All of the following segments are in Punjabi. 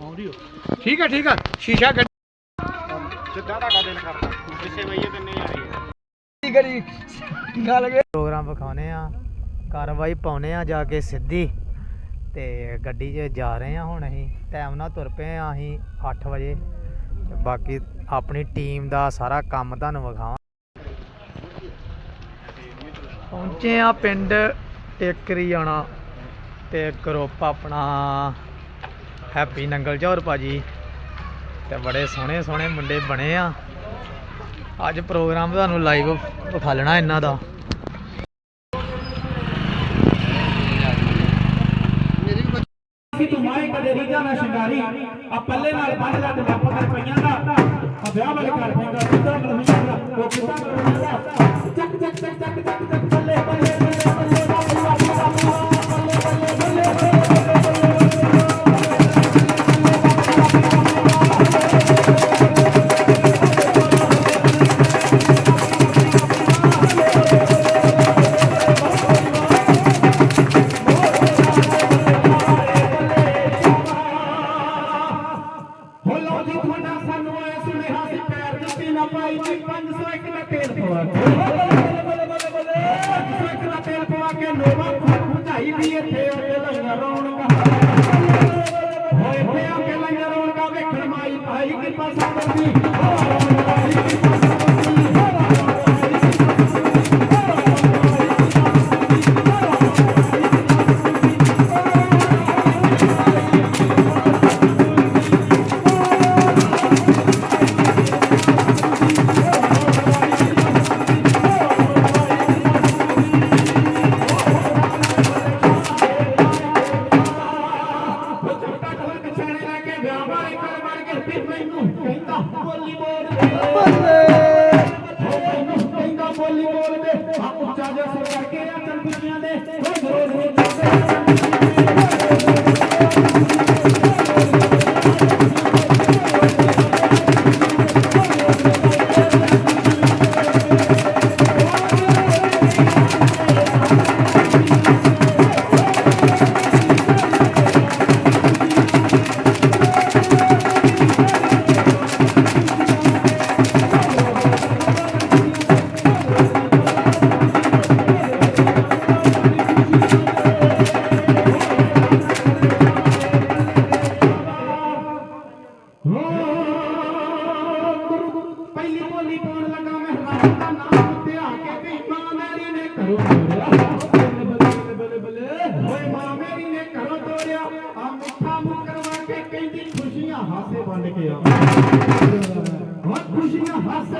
ਆਉਂਦੀ ਹੋ। ਠੀਕ ਹੈ ਠੀਕ ਹੈ ਸ਼ੀਸ਼ਾ ਗੱਡੀ ਜਿੱਦਾਂ ਤੁਹਾਡਾ ਦਿਲ ਕਰਦਾ ਕਿਸੇ ਵਈਏ ਤੇ ਨਹੀਂ ਆਈ ਕਰੀ ਗੱਲ ਕੇ ਪ੍ਰੋਗਰਾਮ ਵਿਖਾਉਨੇ ਆ ਕਾਰਵਾਈ ਪਾਉਨੇ ਆ ਜਾ ਕੇ ਸਿੱਧੀ। ਤੇ ਗੱਡੀ 'ਚ ਜਾ ਰਹੇ ਆ ਹੁਣ ਅਸੀਂ ਟਾਈਮ ਨਾਲ ਤੁਰ ਪਏ ਆ ਅਸੀਂ 8 ਵਜੇ। ਤੇ ਬਾਕੀ ਆਪਣੀ ਟੀਮ ਦਾ ਸਾਰਾ ਕੰਮ ਤੁਹਾਨੂੰ ਵਿਖਾਵਾਂ। ਪਹੁੰਚੇ ਆ ਪਿੰਡ ਟੇਕਰੀ ਆਣਾ ਤੇ ਗਰੁੱਪ ਆਪਣਾ ਹੈਪੀ ਨੰਗਲ ਝੌਰ ਭਾਜੀ। ਤੇ ਬੜੇ ਸੋਹਣੇ ਸੋਹਣੇ ਮੁੰਡੇ ਬਣੇ ਆ। ਅੱਜ ਪ੍ਰੋਗਰਾਮ ਤੁਹਾਨੂੰ ਲਾਈਵ ਵਿਖਾ ਇਹਨਾਂ ਦਾ। ਤੂੰ ਮਾਏ ਕਦੇ ਰੀਜਾ ਨਾ ਸ਼ਿੰਗਾਰੀ ਆ ਪੱਲੇ ਨਾਲ ਬੰਨ ਲੱਟ ਲੱਪ ਕਰ ਪਈਆਂ ਦਾ ਆ ਵਿਆਹ ਵਾਲੇ ਘਰ ਪੈਂਦਾ ਹੋਏ ਪਿਆ ਕਲੰਗਰ ਉਹਨਾਂ ਵੇਖਣ ਮਾਈ ਭਾਈ ਕਿਰਪਾ ਸਾਧਨ ਦੀ। ખુશીના હાથ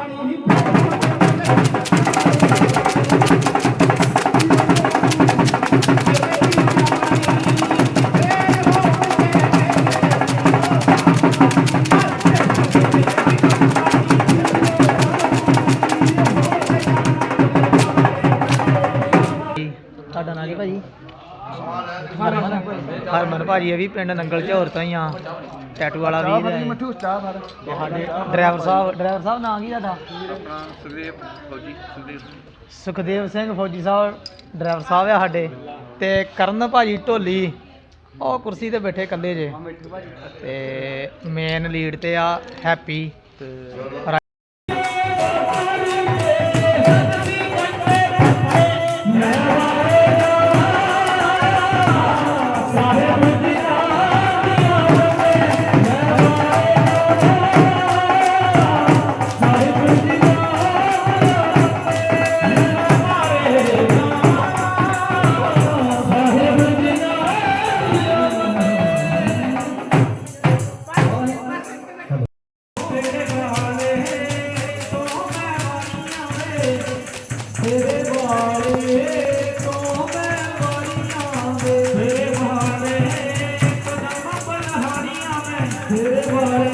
ಪ್ರಾಣಿ ਭਾਜੀ, ਇਹ ਵੀ ਪਿੰਡ ਨੰਗਲ ਝੌਰ ਤੋਂ ਹੀ ਆ। ਟੈਟੂ ਵਾਲਾ ਵੀ ਹੈ। ਮਠੂ ਚਾਹ ਫੜ ਸਾਡੇ ਡਰਾਈਵਰ ਸਾਹਿਬ ਡਰਾਈਵਰ ਸਾਹਿਬ ਨਾਂ ਕੀ ਤੁਹਾਡਾ? ਸੁਖਦੇਵ ਫੌਜੀ ਸੁਖਦੇਵ ਸੁਖਦੇਵ ਸਿੰਘ ਫੌਜੀ ਸਾਹਿਬ, ਡਰਾਈਵਰ ਸਾਹਿਬ ਆ ਸਾਡੇ। ਤੇ ਕਰਨ ਭਾਜੀ ਢੋਲੀ, ਉਹ ਕੁਰਸੀ ਤੇ ਬੈਠੇ ਇਕੱਲੇ ਜੇ। ਤੇ ਮੇਨ ਲੀਡ ਤੇ ਆ, ਹੈਪੀ। ਤੇ Hare Hare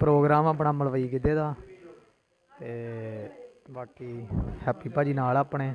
ਪ੍ਰੋਗਰਾਮ ਆਪਣਾ ਮਲਵਈ ਗਿੱਧੇ ਦਾ ਅਤੇ ਬਾਕੀ ਹੈਪੀ ਭਾਅ ਜੀ ਨਾਲ ਆਪਣੇ।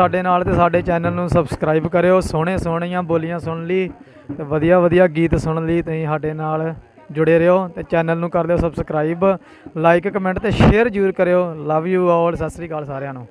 ਸਾਡੇ ਨਾਲ ਤੇ ਸਾਡੇ ਚੈਨਲ ਨੂੰ ਸਬਸਕ੍ਰਾਈਬ ਕਰਿਓ, ਸੋਹਣੇ ਸੋਹਣੀਆਂ ਬੋਲੀਆਂ ਸੁਣ ਲਈ ਤੇ ਵਧੀਆ ਵਧੀਆ ਗੀਤ ਸੁਣ ਲਈ ਤੁਸੀਂ ਸਾਡੇ ਨਾਲ ਜੁੜੇ ਰਹੋ ਤੇ ਚੈਨਲ ਨੂੰ ਕਰ ਦਿਓ ਸਬਸਕ੍ਰਾਈਬ ਲਾਈਕ ਕਮੈਂਟ ਤੇ ਸ਼ੇਅਰ ਜ਼ਰੂਰ ਕਰਿਓ। Love you all Sat Sri ਅਕਾਲ ਸਾਰਿਆਂ ਨੂੰ।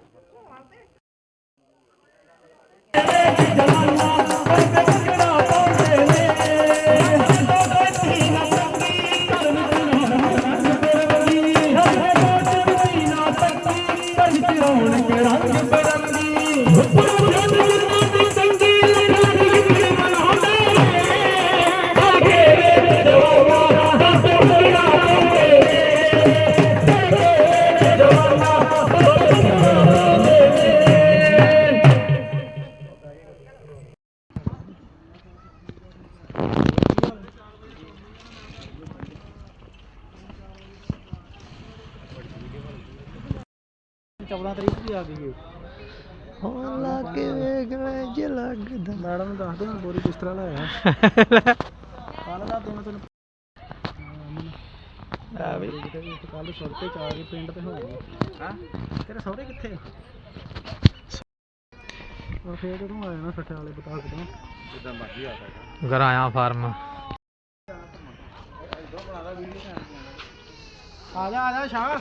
ਹੋ ਲੱਗ ਵੇਖ ਵੇ ਲੱਗਦਾ। ਮੈਡਮ ਨੂੰ ਦੱਸ ਦੇ ਬੋਰੀ ਕਿਸ ਤਰ੍ਹਾਂ ਲਾਇਆ ਕੱਲ ਦਾ ਦਿਨ ਤੈਨੂੰ ਆ ਵੀ। ਕੱਲ ਸੜਕੇ ਚ ਆ ਕੇ ਪਿੰਡ ਤੇ ਹੋ ਗਏ। ਹਾਂ। ਤੇਰੇ ਸਹੁਰੇ ਕਿੱਥੇ? ਉਹ ਫੇਰ ਜਦੋਂ ਆਇਆ ਨਾ ਸੱਠੇ ਵਾਲੇ ਬਤਾ ਕੇ ਜਿੱਦਾਂ ਮਰਜ਼ੀ ਆ ਸਕਦਾ। ਗਰਾਇਆ ਫਾਰਮ। ਆ ਜਾ ਆ ਜਾ ਸ਼ਾਹ।